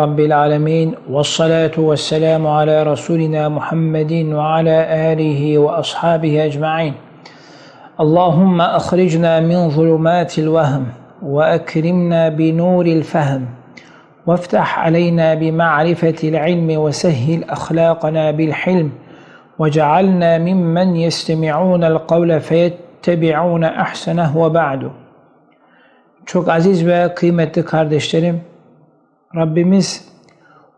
رب العالمين والصلاة والسلام على رسولنا محمد وعلى آله وأصحابه أجمعين. اللهم أخرجنا من ظلمات الوهم وأكرمنا بنور الفهم وافتح علينا بمعرفة العلم وسهل أخلاقنا بالحلم وجعلنا ممن يستمعون القول فيتبعون أحسنه وبعد Çok aziz ve kıymetli kardeşlerim, Rabbimiz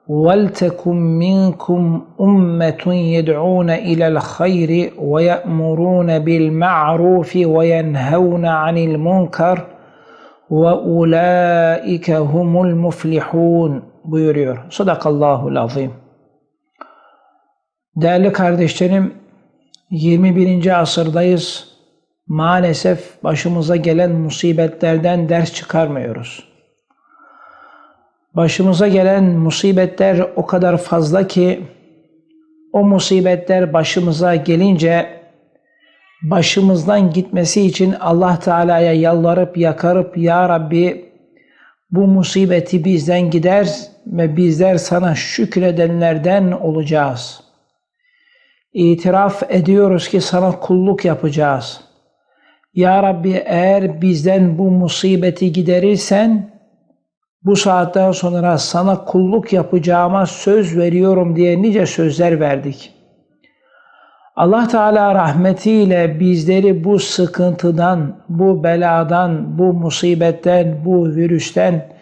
وَلْتَكُمْ مِنْكُمْ أُمَّةٌ يَدْعُونَ إِلَى الْخَيْرِ وَيَأْمُرُونَ بِالْمَعْرُوفِ وَيَنْهَوْنَ عَنِ الْمُنْكَرِ وَاُولَٰئِكَ هُمُ الْمُفْلِحُونَ buyuruyor. Sadakallahul azim. Değerli kardeşlerim, 21. asırdayız. Maalesef başımıza gelen musibetlerden ders çıkarmıyoruz. Başımıza gelen musibetler o kadar fazla ki o musibetler başımıza gelince başımızdan gitmesi için Allah Teala'ya yalvarıp yakarıp Ya Rabbi bu musibeti bizden gider ve bizler sana şükredenlerden olacağız. İtiraf ediyoruz ki sana kulluk yapacağız. Ya Rabbi eğer bizden bu musibeti giderirsen bu saatten sonra sana kulluk yapacağıma söz veriyorum diye nice sözler verdik. Allah Teala rahmetiyle bizleri bu sıkıntıdan, bu beladan, bu musibetten, bu virüsten,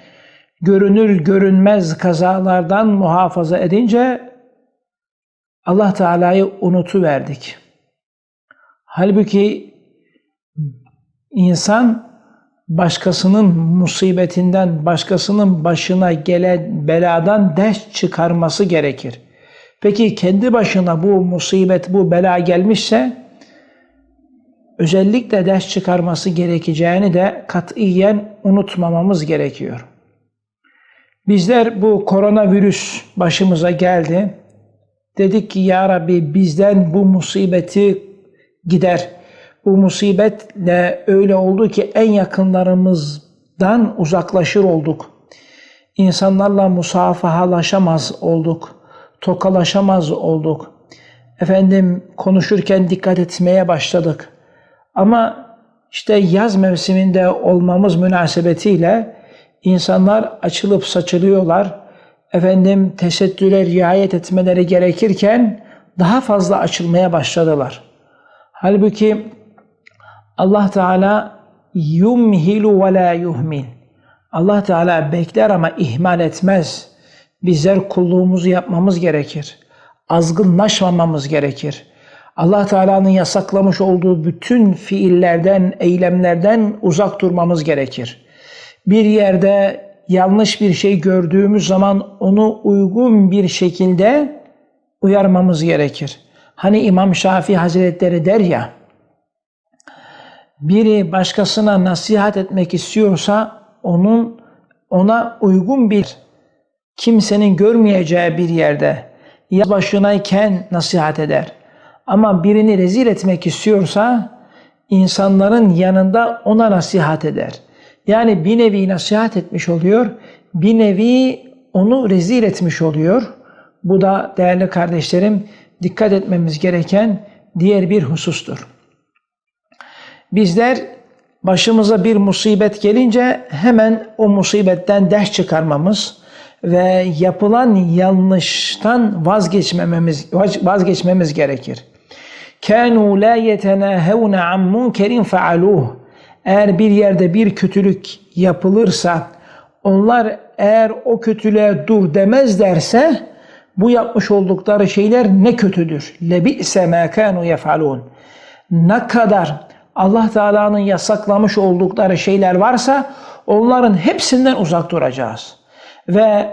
görünür görünmez kazalardan muhafaza edince Allah Teala'yı unutuverdik. Halbuki insan başkasının musibetinden, başkasının başına gelen beladan ders çıkarması gerekir. Peki kendi başına bu musibet, bu bela gelmişse özellikle ders çıkarması gerekeceğini de katiyen unutmamamız gerekiyor. Bizler bu koronavirüs başımıza geldi. Dedik ki ya Rabbi bizden bu musibeti gider. Bu musibetle öyle oldu ki en yakınlarımızdan uzaklaşır olduk. İnsanlarla musafahalaşamaz olduk. Tokalaşamaz olduk. Efendim konuşurken dikkat etmeye başladık. Ama işte yaz mevsiminde olmamız münasebetiyle insanlar açılıp saçılıyorlar. Efendim tesettüre riayet etmeleri gerekirken daha fazla açılmaya başladılar. Halbuki Allah Teala yumhilu ve la yuhmil. Allah Teala bekler ama ihmal etmez. Bizler kulluğumuzu yapmamız gerekir. Azgınlaşmamamız gerekir. Allah Teala'nın yasaklamış olduğu bütün fiillerden, eylemlerden uzak durmamız gerekir. Bir yerde yanlış bir şey gördüğümüz zaman onu uygun bir şekilde uyarmamız gerekir. Hani İmam Şafii Hazretleri der ya, biri başkasına nasihat etmek istiyorsa onun ona uygun bir kimsenin görmeyeceği bir yerde ya başınayken nasihat eder. Ama birini rezil etmek istiyorsa insanların yanında ona nasihat eder. Yani bir nevi nasihat etmiş oluyor, bir nevi onu rezil etmiş oluyor. Bu da değerli kardeşlerim dikkat etmemiz gereken diğer bir husustur. Bizler başımıza bir musibet gelince hemen o musibetten ders çıkarmamız ve yapılan yanlıştan vazgeçmememiz vazgeçmemiz gerekir. Kanu la yetenahawna an munkerin faaluh. Eğer bir yerde bir kötülük yapılırsa onlar eğer o kötülüğe dur demezlerse bu yapmış oldukları şeyler ne kötüdür. Lebi'se ma kanu yefalun. Ne kadar Allah Teala'nın yasaklamış oldukları şeyler varsa onların hepsinden uzak duracağız. Ve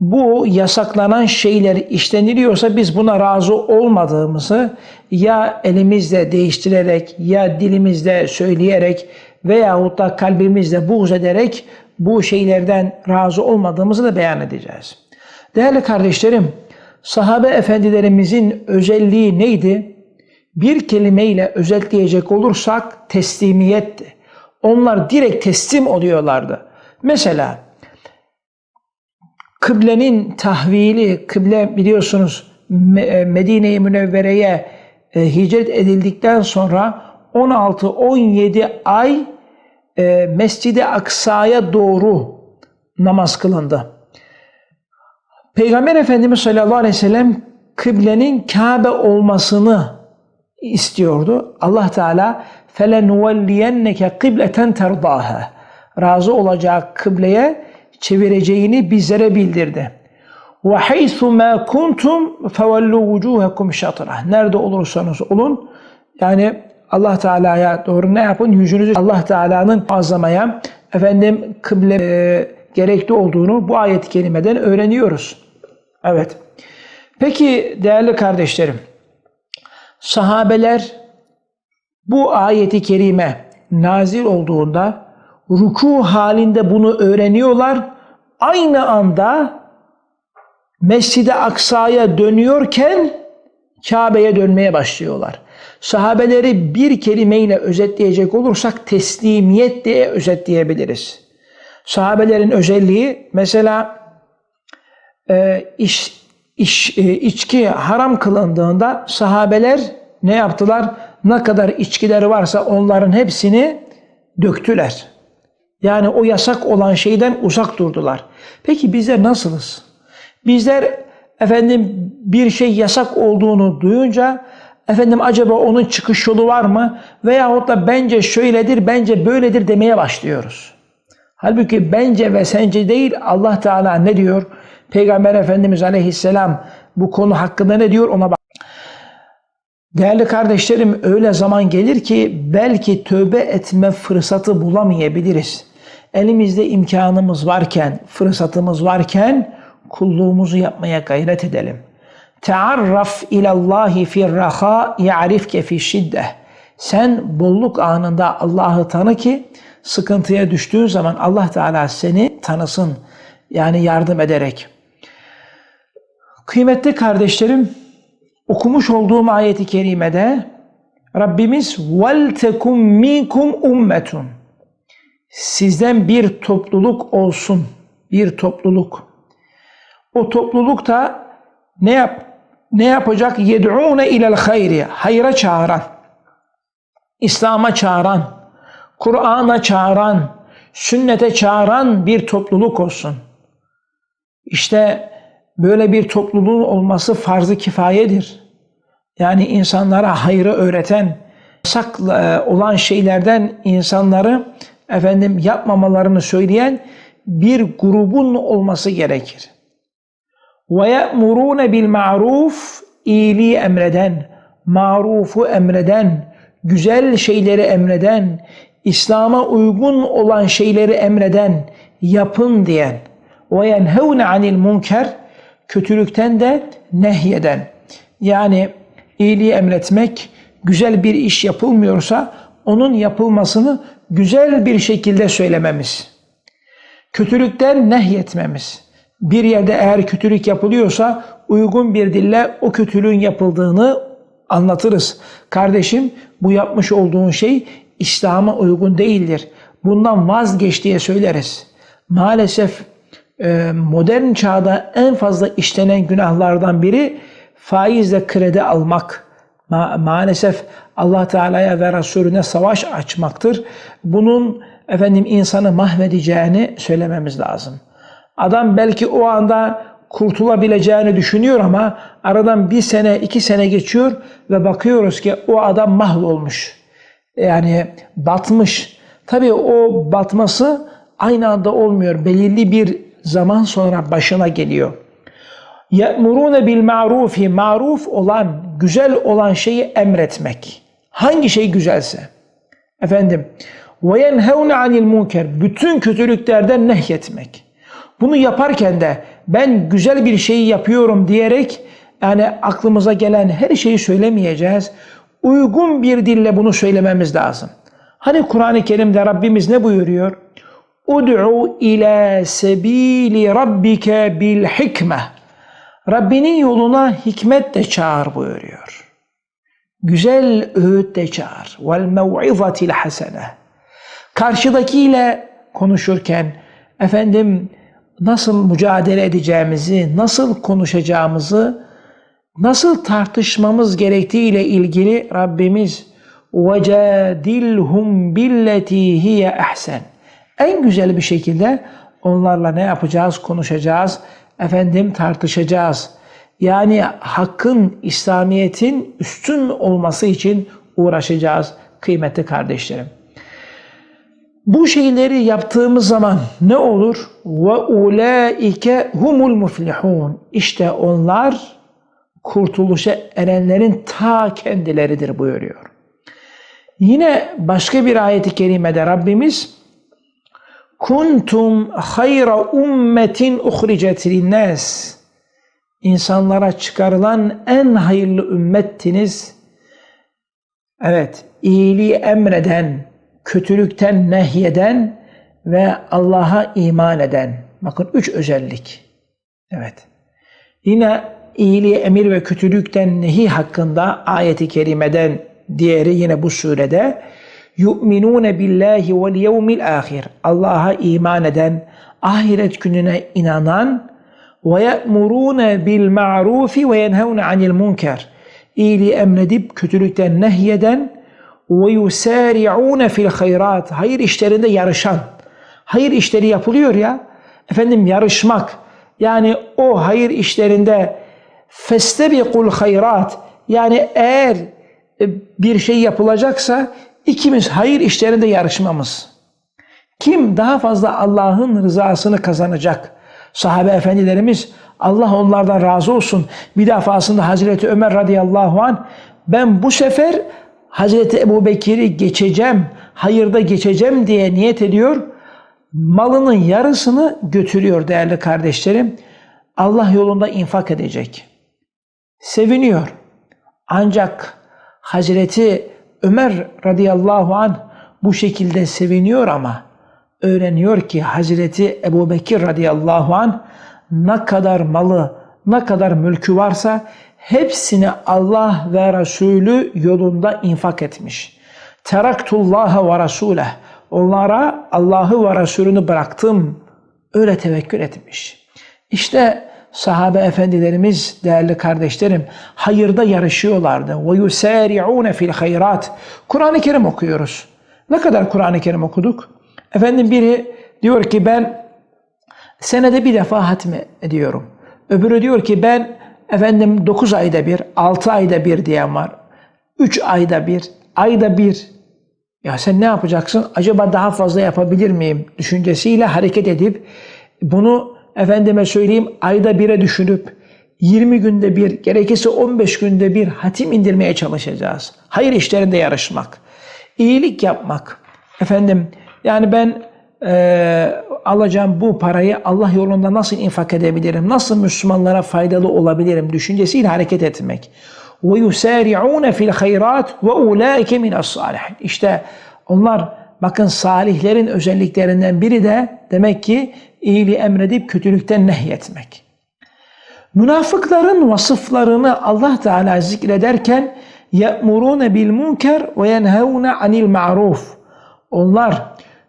bu yasaklanan şeyler işleniliyorsa biz buna razı olmadığımızı ya elimizle değiştirerek ya dilimizle söyleyerek veyahut da kalbimizle buğz ederek bu şeylerden razı olmadığımızı da beyan edeceğiz. Değerli kardeşlerim, sahabe efendilerimizin özelliği neydi? Bir kelimeyle özetleyecek olursak teslimiyetti. Onlar direkt teslim oluyorlardı. Mesela kıblenin tahvili, kıble biliyorsunuz e, Medine-i Münevvere'ye e, hicret edildikten sonra 16-17 ay e, Mescid-i Aksa'ya doğru namaz kılındı. Peygamber Efendimiz sallallahu aleyhi ve sellem kıblenin Kabe olmasını istiyordu. Allah Teala فَلَنُوَلِّيَنَّكَ قِبْلَةً تَرْضَاهَا Razı olacağı kıbleye çevireceğini bizlere bildirdi. وَحَيْثُ مَا كُنْتُمْ فَوَلُّوا وُجُوهَكُمْ شَطْرًا Nerede olursanız olun, yani Allah Teala'ya doğru ne yapın? Yüzünüzü Allah Teala'nın azamaya, efendim kıble e, gerekli olduğunu bu ayet-i kerimeden öğreniyoruz. Evet. Peki değerli kardeşlerim, sahabeler bu ayeti kerime nazil olduğunda ruku halinde bunu öğreniyorlar. Aynı anda Mescid-i Aksa'ya dönüyorken Kabe'ye dönmeye başlıyorlar. Sahabeleri bir kelimeyle özetleyecek olursak teslimiyet diye özetleyebiliriz. Sahabelerin özelliği mesela e, iş, iş, e, içki haram kılındığında sahabeler ne yaptılar? Ne kadar içkileri varsa onların hepsini döktüler. Yani o yasak olan şeyden uzak durdular. Peki bizler nasılız? Bizler efendim bir şey yasak olduğunu duyunca efendim acaba onun çıkış yolu var mı? Veyahut da bence şöyledir, bence böyledir demeye başlıyoruz. Halbuki bence ve sence değil Allah Teala ne diyor? Peygamber Efendimiz Aleyhisselam bu konu hakkında ne diyor ona bak. Değerli kardeşlerim öyle zaman gelir ki belki tövbe etme fırsatı bulamayabiliriz. Elimizde imkanımız varken, fırsatımız varken kulluğumuzu yapmaya gayret edelim. Tearraf ilallahi fi raha ya'rifke fi şidde. Sen bolluk anında Allah'ı tanı ki sıkıntıya düştüğün zaman Allah Teala seni tanısın. Yani yardım ederek. Kıymetli kardeşlerim, okumuş olduğum ayeti kerimede Rabbimiz tekum minkum ummetun. Sizden bir topluluk olsun. Bir topluluk. O topluluk da ne yap ne yapacak? Yed'une ilel hayri. Hayra çağıran. İslam'a çağıran. Kur'an'a çağıran. Sünnete çağıran bir topluluk olsun. İşte böyle bir topluluğun olması farz-ı kifayedir. Yani insanlara hayrı öğreten, yasak olan şeylerden insanları efendim yapmamalarını söyleyen bir grubun olması gerekir. Ve ye'murûne bil ma'ruf iyiliği emreden, marufu emreden, güzel şeyleri emreden, İslam'a uygun olan şeyleri emreden, yapın diyen. Ve yenhevne anil munker kötülükten de nehyeden. Yani iyiliği emretmek, güzel bir iş yapılmıyorsa onun yapılmasını güzel bir şekilde söylememiz. Kötülükten nehyetmemiz. Bir yerde eğer kötülük yapılıyorsa uygun bir dille o kötülüğün yapıldığını anlatırız. Kardeşim bu yapmış olduğun şey İslam'a uygun değildir. Bundan vazgeç diye söyleriz. Maalesef modern çağda en fazla işlenen günahlardan biri faizle kredi almak. Ma maalesef Allah Teala'ya ve Resulüne savaş açmaktır. Bunun efendim insanı mahvedeceğini söylememiz lazım. Adam belki o anda kurtulabileceğini düşünüyor ama aradan bir sene, iki sene geçiyor ve bakıyoruz ki o adam mahvolmuş. Yani batmış. Tabii o batması aynı anda olmuyor. Belirli bir zaman sonra başına geliyor. Ye'murune bil ma'rufi maruf olan, güzel olan şeyi emretmek. Hangi şey güzelse. Efendim, ve yenhevne anil munker. Bütün kötülüklerden nehyetmek. Bunu yaparken de ben güzel bir şeyi yapıyorum diyerek yani aklımıza gelen her şeyi söylemeyeceğiz. Uygun bir dille bunu söylememiz lazım. Hani Kur'an-ı Kerim'de Rabbimiz ne buyuruyor? Ud'u ila sebili rabbike bil hikme. Rabbinin yoluna hikmetle çağır buyuruyor. Güzel öğütle çağır. Vel mev'izatil hasene. Karşıdakiyle konuşurken efendim nasıl mücadele edeceğimizi, nasıl konuşacağımızı, nasıl tartışmamız gerektiği ile ilgili Rabbimiz وَجَادِلْهُمْ بِالَّتِي هِيَ اَحْسَنِ en güzel bir şekilde onlarla ne yapacağız? Konuşacağız, efendim tartışacağız. Yani hakkın, İslamiyet'in üstün olması için uğraşacağız kıymetli kardeşlerim. Bu şeyleri yaptığımız zaman ne olur? Ve ulaike humul muflihun. İşte onlar kurtuluşa erenlerin ta kendileridir buyuruyor. Yine başka bir ayeti kerimede Rabbimiz kuntum hayra ummetin uhricet linnas insanlara çıkarılan en hayırlı ümmettiniz. Evet, iyiliği emreden, kötülükten nehyeden ve Allah'a iman eden. Bakın üç özellik. Evet. Yine iyiliği emir ve kötülükten nehi hakkında ayeti kerimeden diğeri yine bu surede yu'minune billahi vel yevmil ahir. Allah'a iman eden, ahiret gününe inanan ve ye'murune bil ma'rufi ve yenhevne anil munker. İyiliği emredip kötülükten nehyeden ve yusari'une fil hayrat. Hayır işlerinde yarışan. Hayır işleri yapılıyor ya. Efendim yarışmak. Yani o hayır işlerinde festebikul hayrat. Yani eğer e, bir şey yapılacaksa ikimiz hayır işlerinde yarışmamız. Kim daha fazla Allah'ın rızasını kazanacak? Sahabe efendilerimiz Allah onlardan razı olsun. Bir defasında Hazreti Ömer radıyallahu an ben bu sefer Hazreti Ebu Bekir'i geçeceğim, hayırda geçeceğim diye niyet ediyor. Malının yarısını götürüyor değerli kardeşlerim. Allah yolunda infak edecek. Seviniyor. Ancak Hazreti Ömer radıyallahu an bu şekilde seviniyor ama öğreniyor ki Hazreti Ebu Bekir radıyallahu an ne kadar malı, ne kadar mülkü varsa hepsini Allah ve Resulü yolunda infak etmiş. Teraktullaha ve Resuleh. Onlara Allah'ı ve Resulünü bıraktım. Öyle tevekkül etmiş. İşte sahabe efendilerimiz, değerli kardeşlerim, hayırda yarışıyorlardı. Ve yusari'une fil hayrat. Kur'an-ı Kerim okuyoruz. Ne kadar Kur'an-ı Kerim okuduk? Efendim biri diyor ki ben senede bir defa hatme ediyorum. Öbürü diyor ki ben efendim 9 ayda bir, 6 ayda bir diyen var. 3 ayda bir, ayda bir. Ya sen ne yapacaksın? Acaba daha fazla yapabilir miyim? Düşüncesiyle hareket edip bunu efendime söyleyeyim ayda bire düşünüp 20 günde bir, gerekirse 15 günde bir hatim indirmeye çalışacağız. Hayır işlerinde yarışmak, iyilik yapmak. Efendim yani ben e, alacağım bu parayı Allah yolunda nasıl infak edebilirim? Nasıl Müslümanlara faydalı olabilirim? Düşüncesiyle hareket etmek. Fil hayrat ve ulaike minas salihin. İşte onlar bakın salihlerin özelliklerinden biri de demek ki iyiliği emredip kötülükten nehyetmek. Münafıkların vasıflarını Allah Teala zikrederken munker ve yenhevne anil ma'ruf. Onlar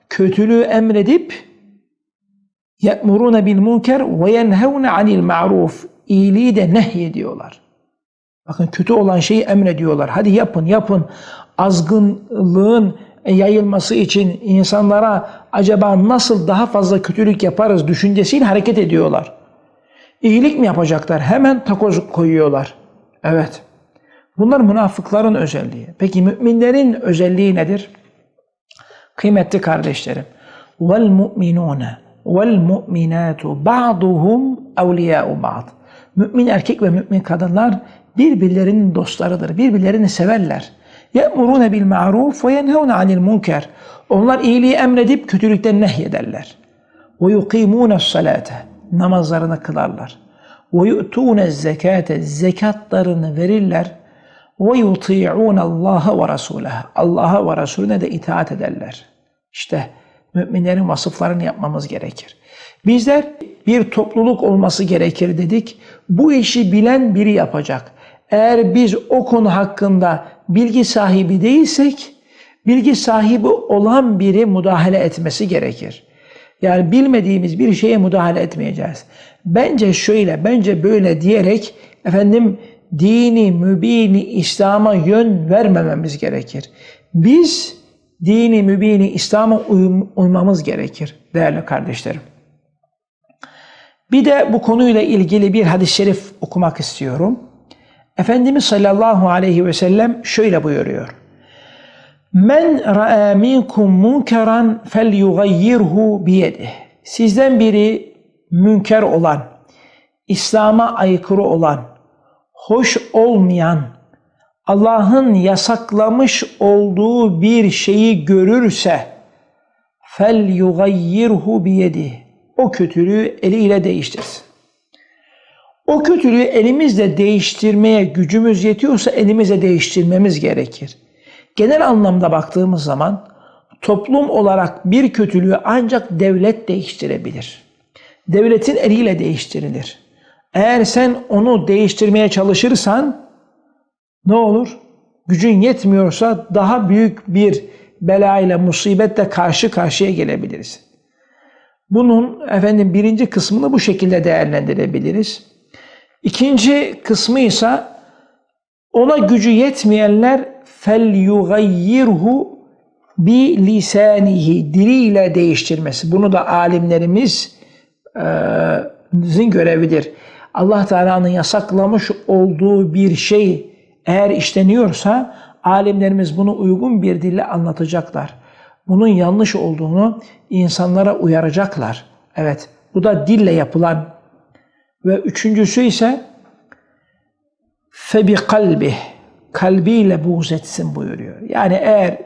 kötülüğü emredip munker ve yenhevne anil ma'ruf. İyiliği de nehyediyorlar. Bakın kötü olan şeyi emrediyorlar. Hadi yapın yapın. Azgınlığın yayılması için insanlara acaba nasıl daha fazla kötülük yaparız düşüncesiyle hareket ediyorlar. İyilik mi yapacaklar? Hemen takoz koyuyorlar. Evet. Bunlar münafıkların özelliği. Peki müminlerin özelliği nedir? Kıymetli kardeşlerim. Vel mu'minune vel mu'minatu ba'duhum evliya'u ba'd. Mümin erkek ve mümin kadınlar birbirlerinin dostlarıdır. Birbirlerini severler. Ma'ruf ve yenhevne anil munker. Onlar iyiliği emredip kötülükten nehyederler. Yukimune salate. Namazlarını kılarlar. Yu'tune zekate. Zekatlarını verirler. Allah'a ve Resul'e. Allah'a ve Resulüne de itaat ederler. İşte müminlerin vasıflarını yapmamız gerekir. Bizler bir topluluk olması gerekir dedik. Bu işi bilen biri yapacak. Eğer biz o konu hakkında bilgi sahibi değilsek, bilgi sahibi olan biri müdahale etmesi gerekir. Yani bilmediğimiz bir şeye müdahale etmeyeceğiz. Bence şöyle, bence böyle diyerek efendim dini, mübini, İslam'a yön vermememiz gerekir. Biz dini, mübini, İslam'a uyum, uymamız gerekir değerli kardeşlerim. Bir de bu konuyla ilgili bir hadis-i şerif okumak istiyorum. Efendimiz sallallahu aleyhi ve sellem şöyle buyuruyor. Men ra'a minkum munkeran felyughayyirhu biyedih. Sizden biri münker olan, İslam'a aykırı olan, hoş olmayan, Allah'ın yasaklamış olduğu bir şeyi görürse fel yugayyirhu biyedi. O kötülüğü eliyle değiştirsin. O kötülüğü elimizle değiştirmeye gücümüz yetiyorsa elimizle değiştirmemiz gerekir. Genel anlamda baktığımız zaman toplum olarak bir kötülüğü ancak devlet değiştirebilir. Devletin eliyle değiştirilir. Eğer sen onu değiştirmeye çalışırsan ne olur? Gücün yetmiyorsa daha büyük bir belayla, musibetle karşı karşıya gelebiliriz. Bunun efendim birinci kısmını bu şekilde değerlendirebiliriz. İkinci kısmı ise ona gücü yetmeyenler fel yugayyirhu bi lisanihi diliyle değiştirmesi. Bunu da alimlerimizin görevidir. Allah Teala'nın yasaklamış olduğu bir şey eğer işleniyorsa alimlerimiz bunu uygun bir dille anlatacaklar. Bunun yanlış olduğunu insanlara uyaracaklar. Evet, bu da dille yapılan. Ve üçüncüsü ise febi kalbi kalbiyle buğz etsin buyuruyor. Yani eğer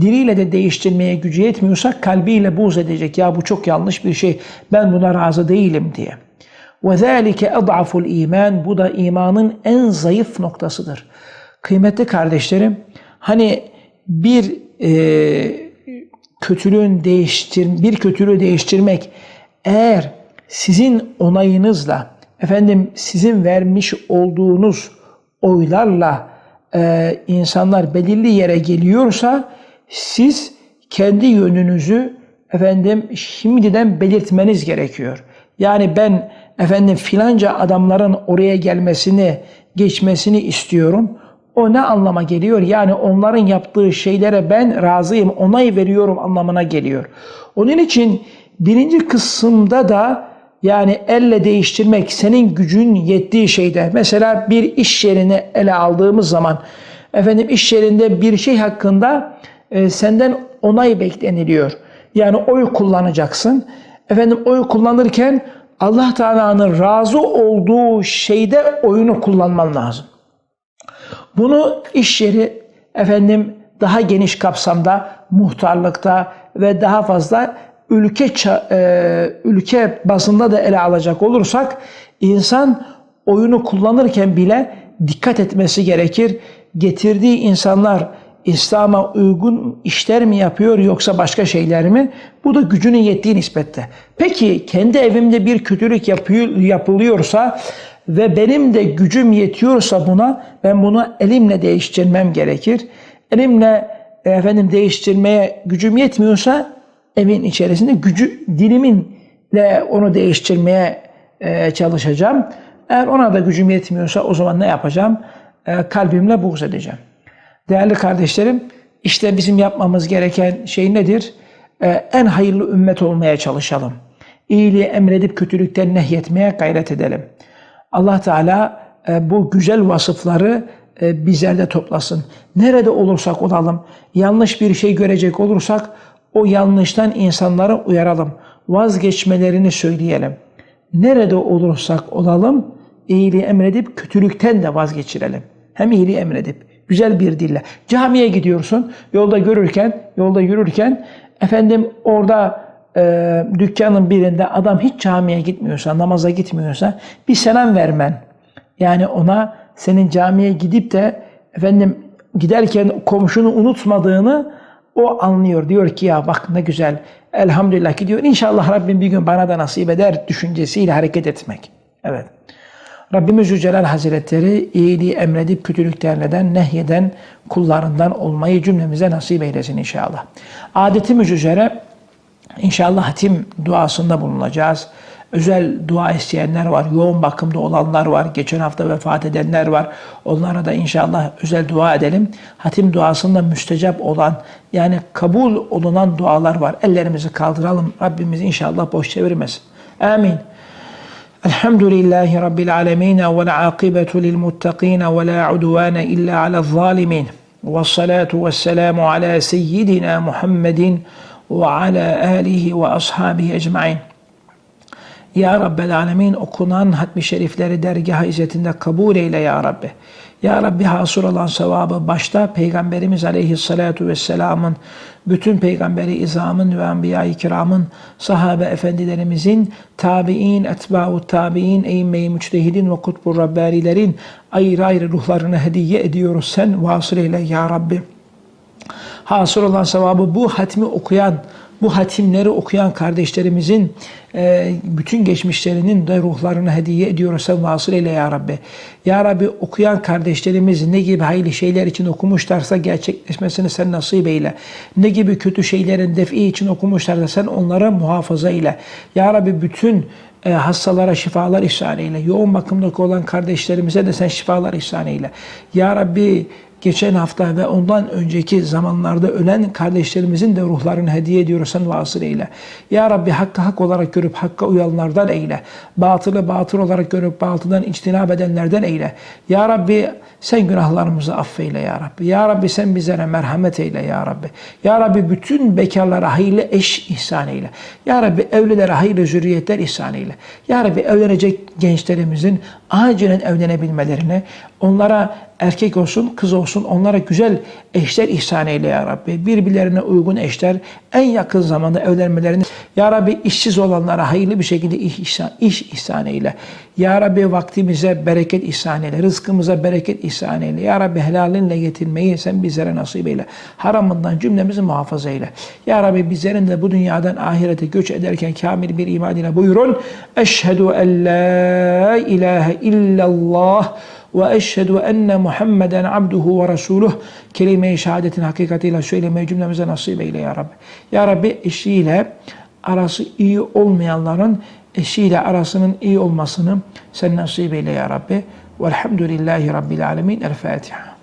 diliyle de değiştirmeye gücü yetmiyorsa kalbiyle buğz edecek. Ya bu çok yanlış bir şey. Ben buna razı değilim diye. Ve zâlike ed'aful iman. Bu da imanın en zayıf noktasıdır. Kıymetli kardeşlerim, hani bir e, kötülüğün değiştir bir kötülüğü değiştirmek eğer sizin onayınızla, efendim sizin vermiş olduğunuz oylarla e, insanlar belirli yere geliyorsa siz kendi yönünüzü efendim şimdiden belirtmeniz gerekiyor. Yani ben efendim filanca adamların oraya gelmesini, geçmesini istiyorum. O ne anlama geliyor? Yani onların yaptığı şeylere ben razıyım, onay veriyorum anlamına geliyor. Onun için birinci kısımda da yani elle değiştirmek senin gücün yettiği şeyde. Mesela bir iş yerini ele aldığımız zaman efendim iş yerinde bir şey hakkında e, senden onay bekleniliyor. Yani oy kullanacaksın. Efendim oy kullanırken Allah Teala'nın razı olduğu şeyde oyunu kullanman lazım. Bunu iş yeri efendim daha geniş kapsamda muhtarlıkta ve daha fazla ülke e, ülke basında da ele alacak olursak insan oyunu kullanırken bile dikkat etmesi gerekir. Getirdiği insanlar İslam'a uygun işler mi yapıyor yoksa başka şeyler mi? Bu da gücünün yettiği nispette. Peki kendi evimde bir kötülük yapıyor, yapılıyorsa ve benim de gücüm yetiyorsa buna ben bunu elimle değiştirmem gerekir. Elimle efendim değiştirmeye gücüm yetmiyorsa evin içerisinde gücü diliminle onu değiştirmeye e, çalışacağım. Eğer ona da gücüm yetmiyorsa o zaman ne yapacağım? E, kalbimle buğz edeceğim. Değerli kardeşlerim, işte bizim yapmamız gereken şey nedir? Ee, en hayırlı ümmet olmaya çalışalım. İyiliği emredip kötülükten nehyetmeye gayret edelim. Allah Teala e, bu güzel vasıfları e, bizlerde toplasın. Nerede olursak olalım, yanlış bir şey görecek olursak o yanlıştan insanlara uyaralım. Vazgeçmelerini söyleyelim. Nerede olursak olalım, iyiliği emredip kötülükten de vazgeçirelim. Hem iyiliği emredip Güzel bir dille. Camiye gidiyorsun. Yolda görürken, yolda yürürken efendim orada e, dükkanın birinde adam hiç camiye gitmiyorsa, namaza gitmiyorsa bir selam vermen. Yani ona senin camiye gidip de efendim giderken komşunu unutmadığını o anlıyor. Diyor ki ya bak ne güzel elhamdülillah gidiyor. İnşallah Rabbim bir gün bana da nasip eder düşüncesiyle hareket etmek. Evet. Rabbimiz Yücelal Hazretleri iyiliği emredip kötülüklerden nehyeden kullarından olmayı cümlemize nasip eylesin inşallah. Adetimiz üzere İnşallah hatim duasında bulunacağız. Özel dua isteyenler var, yoğun bakımda olanlar var, geçen hafta vefat edenler var. Onlara da inşallah özel dua edelim. Hatim duasında müstecap olan yani kabul olunan dualar var. Ellerimizi kaldıralım. Rabbimiz inşallah boş çevirmesin. Amin. Elhamdülillahi Rabbil alemin ve l'akibetu lil muttaqin ve la udvane illa alel zalimin. Ve salatu ve selamu ala seyyidina Muhammedin Ya Rabbel Alemin okunan hatmi şerifleri dergah izzetinde kabul eyle Ya Rabbi. Ya Rabbi hasıl olan sevabı başta Peygamberimiz Aleyhisselatü Vesselam'ın, bütün Peygamberi İzam'ın ve Enbiya-i Kiram'ın, sahabe efendilerimizin, tabi'in, etba'u tabi'in, eğimme-i müçtehidin ve kutbu Rabbanilerin ayrı ayrı ruhlarına hediye ediyoruz. Sen vasıl eyle Ya Rabbi. Hasıl olan sevabı bu hatmi okuyan, bu hatimleri okuyan kardeşlerimizin e, bütün geçmişlerinin de ruhlarını hediye ediyoruz. Sen vasıl eyle ya Rabbi. Ya Rabbi okuyan kardeşlerimiz ne gibi hayırlı şeyler için okumuşlarsa gerçekleşmesini sen nasip eyle. Ne gibi kötü şeylerin defi için okumuşlarsa sen onları muhafaza eyle. Ya Rabbi bütün e, hastalara şifalar ihsan eyle. Yoğun bakımdaki olan kardeşlerimize de sen şifalar ihsan eyle. Ya Rabbi geçen hafta ve ondan önceki zamanlarda ölen kardeşlerimizin de ruhlarını hediye ediyoruz sen vasıl eyle. Ya Rabbi hakkı hak olarak görüp hakka uyanlardan eyle. Batılı batıl olarak görüp batıldan içtinab edenlerden eyle. Ya Rabbi sen günahlarımızı affeyle ya Rabbi. Ya Rabbi sen bizlere merhamet eyle ya Rabbi. Ya Rabbi bütün bekarlara hayırlı eş ihsan eyle. Ya Rabbi evlilere hayırlı zürriyetler ihsan eyle. Ya Rabbi evlenecek gençlerimizin acilen evlenebilmelerini, onlara erkek olsun, kız olsun onlara güzel eşler ihsan eyle ya Rabbi. Birbirlerine uygun eşler en yakın zamanda evlenmelerini ya Rabbi işsiz olanlara hayırlı bir şekilde iş ihsan, iş ihsan eyle. Ya Rabbi vaktimize bereket ihsan eyle. Rızkımıza bereket ihsan eyle. Ya Rabbi helalinle yetinmeyi sen bizlere nasip eyle. Haramından cümlemizi muhafaza eyle. Ya Rabbi bizlerin de bu dünyadan ahirete göç ederken kamil bir iman ile buyurun. Eşhedü en la ilahe illallah ve eşhedü enne Muhammeden abduhu ve resuluh kelime-i şehadetin hakikatiyle söylemeyi cümlemize nasip eyle ya Rabbi. Ya Rabbi eşiyle arası iyi olmayanların eşiyle arasının iyi olmasını sen nasip eyle ya Rabbi. Velhamdülillahi Rabbil Alemin. El Fatiha.